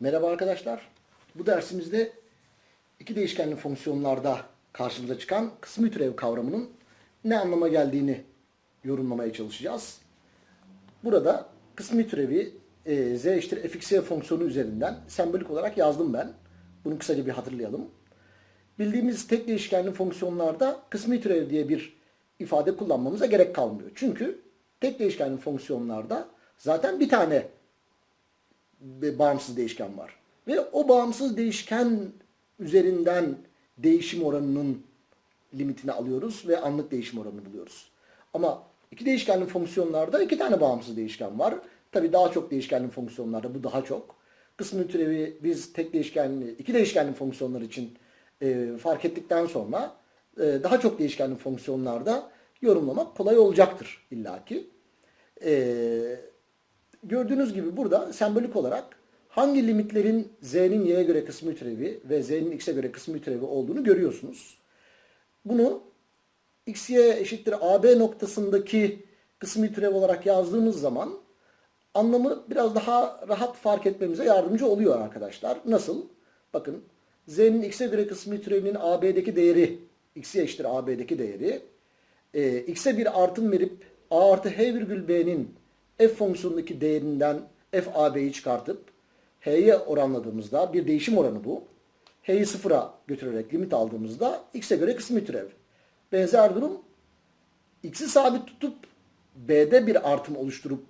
Merhaba arkadaşlar. Bu dersimizde iki değişkenli fonksiyonlarda karşımıza çıkan kısmi türev kavramının ne anlama geldiğini yorumlamaya çalışacağız. Burada kısmi türevi e, z eşittir fxy fonksiyonu üzerinden sembolik olarak yazdım ben. Bunu kısaca bir hatırlayalım. Bildiğimiz tek değişkenli fonksiyonlarda kısmi türev diye bir ifade kullanmamıza gerek kalmıyor. Çünkü tek değişkenli fonksiyonlarda zaten bir tane bir bağımsız değişken var. Ve o bağımsız değişken üzerinden değişim oranının limitini alıyoruz ve anlık değişim oranını buluyoruz. Ama iki değişkenli fonksiyonlarda iki tane bağımsız değişken var. Tabii daha çok değişkenli fonksiyonlarda bu daha çok. Kısmi türevi biz tek değişkenli, iki değişkenli fonksiyonlar için e, fark ettikten sonra e, daha çok değişkenli fonksiyonlarda yorumlamak kolay olacaktır illaki. Eee gördüğünüz gibi burada sembolik olarak hangi limitlerin z'nin y'ye göre kısmı türevi ve z'nin x'e göre kısmı türevi olduğunu görüyorsunuz. Bunu x, y eşittir ab noktasındaki kısmı türev olarak yazdığımız zaman anlamı biraz daha rahat fark etmemize yardımcı oluyor arkadaşlar. Nasıl? Bakın z'nin x'e göre kısmı türevinin ab'deki değeri x'ye eşittir ab'deki değeri e, x'e bir artım verip a artı h virgül b'nin f fonksiyonundaki değerinden f ab'yi çıkartıp h'ye oranladığımızda bir değişim oranı bu. h'yi sıfıra götürerek limit aldığımızda x'e göre kısmi türev. Benzer durum x'i sabit tutup b'de bir artım oluşturup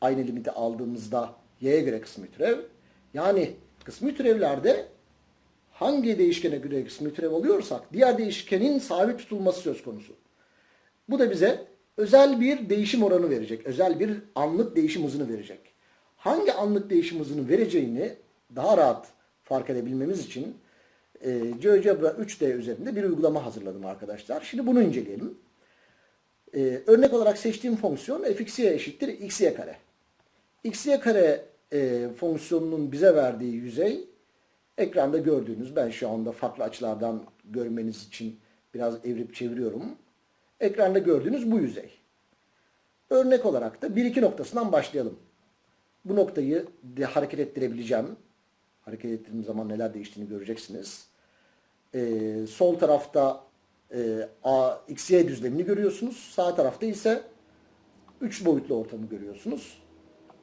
aynı limiti aldığımızda y'ye göre kısmi türev. Yani kısmi türevlerde hangi değişkene göre kısmi türev alıyorsak diğer değişkenin sabit tutulması söz konusu. Bu da bize özel bir değişim oranı verecek. Özel bir anlık değişim hızını verecek. Hangi anlık değişim hızını vereceğini daha rahat fark edebilmemiz için e, GeoGebra 3D üzerinde bir uygulama hazırladım arkadaşlar. Şimdi bunu inceleyelim. E, örnek olarak seçtiğim fonksiyon fxy eşittir xy kare. xy kare e, fonksiyonunun bize verdiği yüzey ekranda gördüğünüz ben şu anda farklı açılardan görmeniz için biraz evrip çeviriyorum. Ekranda gördüğünüz bu yüzey. Örnek olarak da 1-2 noktasından başlayalım. Bu noktayı de hareket ettirebileceğim. Hareket ettirdiğim zaman neler değiştiğini göreceksiniz. Ee, sol tarafta e, A, X, Y düzlemini görüyorsunuz. Sağ tarafta ise 3 boyutlu ortamı görüyorsunuz.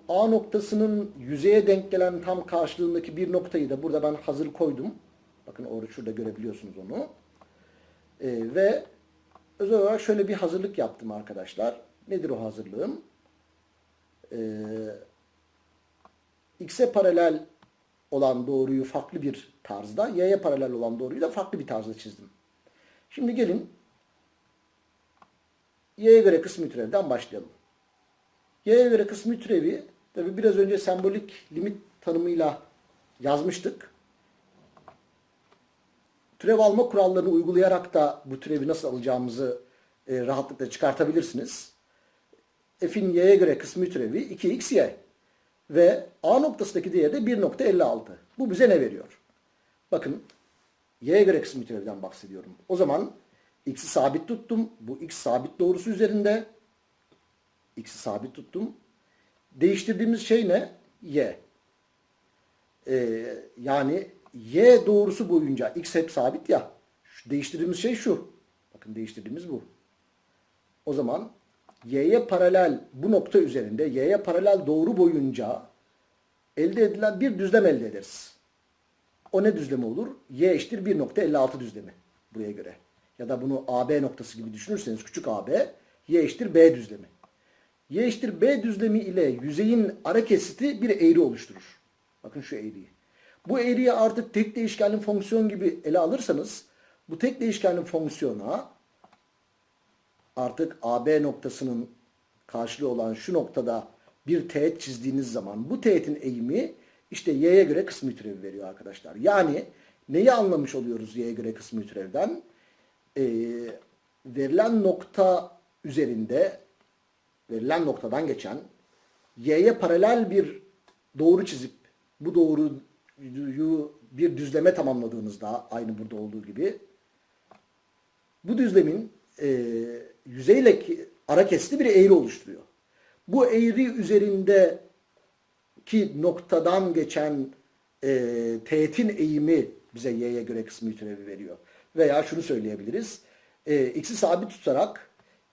A noktasının yüzeye denk gelen tam karşılığındaki bir noktayı da burada ben hazır koydum. Bakın orada şurada görebiliyorsunuz onu. Ee, ve özel olarak şöyle bir hazırlık yaptım arkadaşlar. Nedir o hazırlığım? Ee, X'e paralel olan doğruyu farklı bir tarzda, Y'ye paralel olan doğruyu da farklı bir tarzda çizdim. Şimdi gelin Y'ye göre kısmi türevden başlayalım. Y'ye göre kısmi türevi tabi biraz önce sembolik limit tanımıyla yazmıştık. Türev alma kurallarını uygulayarak da bu türevi nasıl alacağımızı e, rahatlıkla çıkartabilirsiniz. F'in y'ye göre kısmi türevi 2xy ve A noktasındaki değeri de 1.56. Bu bize ne veriyor? Bakın y'ye göre kısmi türevden bahsediyorum. O zaman x'i sabit tuttum. Bu x sabit doğrusu üzerinde. x'i sabit tuttum. Değiştirdiğimiz şey ne? y. Ee, yani y doğrusu boyunca x hep sabit ya. Şu değiştirdiğimiz şey şu. Bakın değiştirdiğimiz bu. O zaman y'ye paralel bu nokta üzerinde y'ye paralel doğru boyunca elde edilen bir düzlem elde ederiz. O ne düzlemi olur? y eşittir 1.56 düzlemi buraya göre. Ya da bunu AB noktası gibi düşünürseniz küçük AB y eşittir B düzlemi. Y eşittir B düzlemi ile yüzeyin ara kesiti bir eğri oluşturur. Bakın şu eğriyi. Bu eğriyi artık tek değişkenli fonksiyon gibi ele alırsanız bu tek değişkenli fonksiyona artık AB noktasının karşılığı olan şu noktada bir teğet çizdiğiniz zaman bu teğetin eğimi işte y'ye göre kısmi türevi veriyor arkadaşlar. Yani neyi anlamış oluyoruz y'ye göre kısmi türevden? Ee, verilen nokta üzerinde verilen noktadan geçen y'ye paralel bir doğru çizip bu doğruyu bir düzleme tamamladığınızda aynı burada olduğu gibi bu düzlemin e, yüzeyle ara kesiti bir eğri oluşturuyor. Bu eğri üzerindeki noktadan geçen e, teğetin eğimi bize y'ye göre kısmı türevi veriyor. Veya şunu söyleyebiliriz. E, x'i sabit tutarak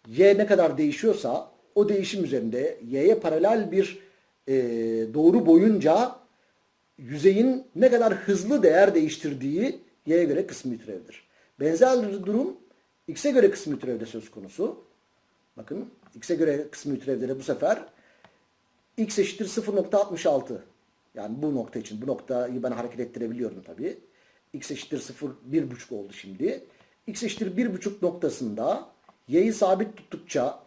y ne kadar değişiyorsa o değişim üzerinde y'ye paralel bir e, doğru boyunca yüzeyin ne kadar hızlı değer değiştirdiği y'ye göre kısmi türevdir. Benzer durum x'e göre kısmi türevde söz konusu. Bakın x'e göre kısmi türevde de bu sefer x eşittir 0.66. Yani bu nokta için. Bu noktayı ben hareket ettirebiliyorum tabii. x eşittir 0, 1.5 oldu şimdi. x eşittir 1.5 noktasında y'yi sabit tuttukça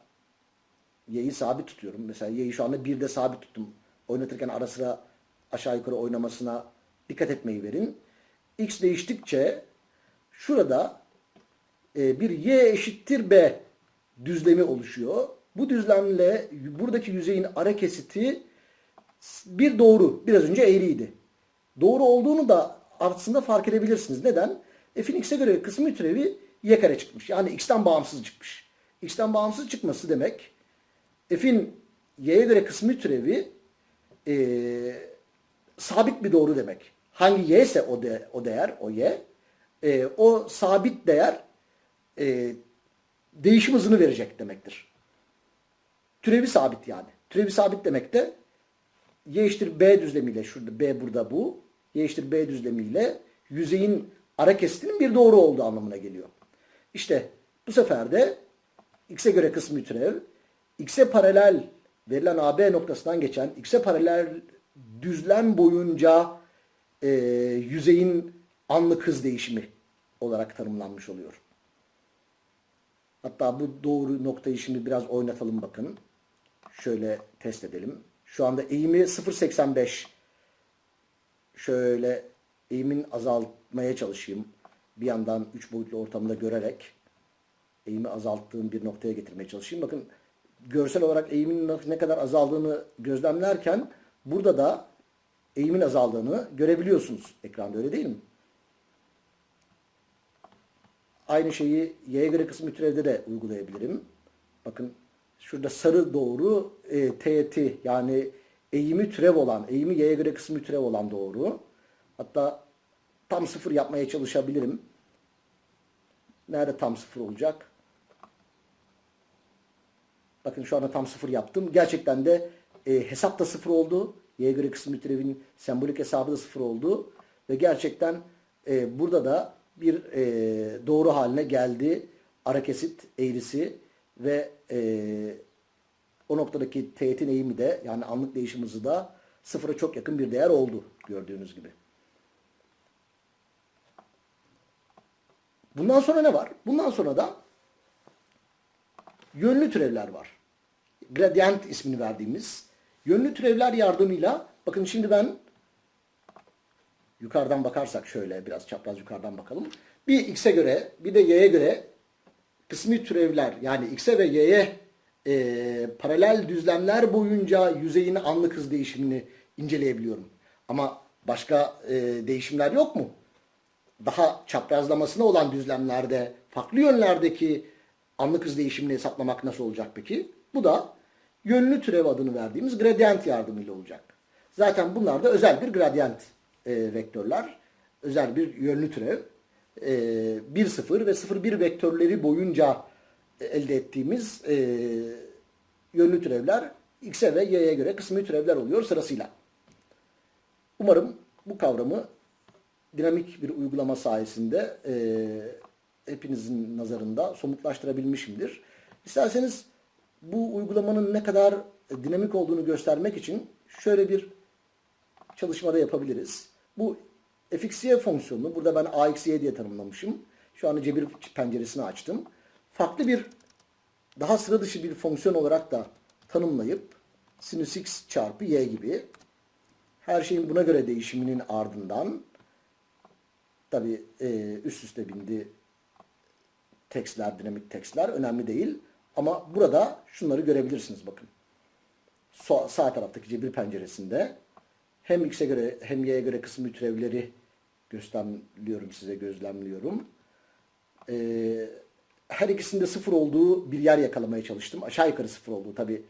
y'yi sabit tutuyorum. Mesela y'yi şu anda 1'de sabit tuttum. Oynatırken ara sıra aşağı yukarı oynamasına dikkat etmeyi verin. x değiştikçe şurada e, bir y eşittir b düzlemi oluşuyor. Bu düzlemle buradaki yüzeyin ara kesiti bir doğru. Biraz önce eğriydi. Doğru olduğunu da aslında fark edebilirsiniz. Neden? F'in x'e göre kısmi türevi y kare çıkmış. Yani x'ten bağımsız çıkmış. x'ten bağımsız çıkması demek f'in y'ye göre kısmi türevi e, sabit bir doğru demek. Hangi y ise o, de, o değer, o y, e, o sabit değer e, değişim hızını verecek demektir. Türevi sabit yani. Türevi sabit demek de y eşittir b düzlemiyle şurada b burada bu. y eşittir b düzlemiyle yüzeyin ara kesitinin bir doğru olduğu anlamına geliyor. İşte bu sefer de x'e göre kısmi türev x'e paralel verilen AB noktasından geçen x'e paralel düzlem boyunca e, yüzeyin anlık hız değişimi olarak tanımlanmış oluyor. Hatta bu doğru noktayı şimdi biraz oynatalım bakın. Şöyle test edelim. Şu anda eğimi 0.85. Şöyle eğimin azaltmaya çalışayım. Bir yandan 3 boyutlu ortamda görerek eğimi azalttığım bir noktaya getirmeye çalışayım. Bakın görsel olarak eğimin ne kadar azaldığını gözlemlerken burada da eğimin azaldığını görebiliyorsunuz ekranda öyle değil mi? Aynı şeyi y'ye göre kısmı türevde de uygulayabilirim. Bakın şurada sarı doğru e, teğeti yani eğimi türev olan, eğimi y'ye göre kısmı türev olan doğru. Hatta tam sıfır yapmaya çalışabilirim. Nerede tam sıfır olacak? Bakın şu anda tam sıfır yaptım. Gerçekten de e, hesap da sıfır oldu. Y'ye göre kısmı türevin sembolik hesabı da sıfır oldu. Ve gerçekten e, burada da bir e, doğru haline geldi. Ara kesit eğrisi ve e, o noktadaki teğetin eğimi de yani anlık değişim hızı da sıfıra çok yakın bir değer oldu gördüğünüz gibi. Bundan sonra ne var? Bundan sonra da yönlü türevler var. Gradient ismini verdiğimiz yönlü türevler yardımıyla bakın şimdi ben yukarıdan bakarsak şöyle biraz çapraz yukarıdan bakalım. Bir x'e göre bir de y'ye göre kısmi türevler yani x'e ve y'ye e, paralel düzlemler boyunca yüzeyin anlık hız değişimini inceleyebiliyorum. Ama başka e, değişimler yok mu? Daha çaprazlamasına olan düzlemlerde farklı yönlerdeki anlık hız değişimini hesaplamak nasıl olacak peki? Bu da yönlü türev adını verdiğimiz gradient yardımıyla olacak. Zaten bunlar da özel bir gradient e, vektörler. Özel bir yönlü türev. E, 1, 0 ve 0, 1 vektörleri boyunca elde ettiğimiz e, yönlü türevler x'e ve y'ye göre kısmi türevler oluyor sırasıyla. Umarım bu kavramı dinamik bir uygulama sayesinde e, hepinizin nazarında somutlaştırabilmişimdir. İsterseniz bu uygulamanın ne kadar dinamik olduğunu göstermek için şöyle bir çalışmada yapabiliriz. Bu fxy fonksiyonunu burada ben axy diye tanımlamışım. Şu anda cebir penceresini açtım. Farklı bir daha sıra dışı bir fonksiyon olarak da tanımlayıp sinüs x çarpı y gibi her şeyin buna göre değişiminin ardından tabi e, üst üste bindi tekstler, dinamik tekstler önemli değil. Ama burada şunları görebilirsiniz bakın. Sağ, taraftaki cebir penceresinde hem x'e göre hem y'ye göre kısım türevleri gösterliyorum size, gözlemliyorum. Ee, her ikisinde sıfır olduğu bir yer yakalamaya çalıştım. Aşağı yukarı sıfır olduğu tabi.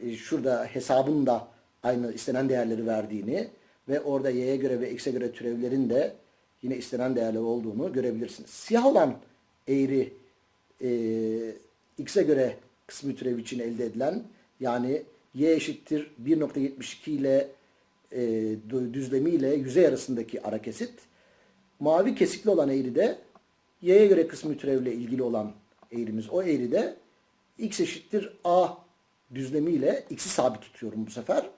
E, şurada hesabın da aynı istenen değerleri verdiğini ve orada y'ye göre ve x'e göre türevlerin de yine istenen değerler olduğunu görebilirsiniz. Siyah olan eğri e, x'e göre kısmi türev için elde edilen yani y eşittir 1.72 ile e, dü- düzlemi ile yüzey arasındaki ara kesit. Mavi kesikli olan eğri de y'ye göre kısmi türevle ilgili olan eğrimiz. O eğri de x eşittir a düzlemi ile x'i sabit tutuyorum bu sefer.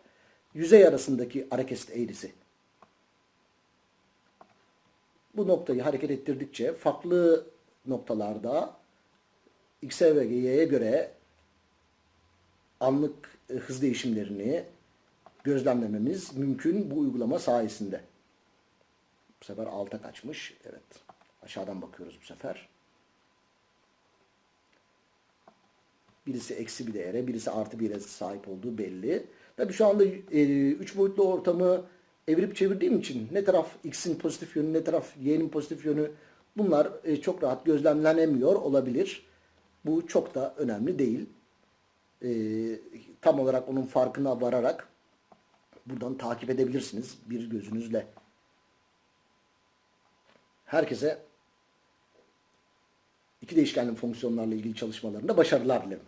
Yüzey arasındaki ara kesit eğrisi. Bu noktayı hareket ettirdikçe farklı noktalarda x'e ve y'ye göre anlık e, hız değişimlerini gözlemlememiz mümkün bu uygulama sayesinde. Bu sefer alta kaçmış. Evet. Aşağıdan bakıyoruz bu sefer. Birisi eksi bir değere, birisi artı bir yere sahip olduğu belli. Tabii şu anda e, üç boyutlu ortamı evirip çevirdiğim için ne taraf x'in pozitif yönü, ne taraf y'nin pozitif yönü bunlar e, çok rahat gözlemlenemiyor olabilir. Bu çok da önemli değil. E, tam olarak onun farkına vararak buradan takip edebilirsiniz bir gözünüzle. Herkese iki değişkenli fonksiyonlarla ilgili çalışmalarında başarılar dilerim.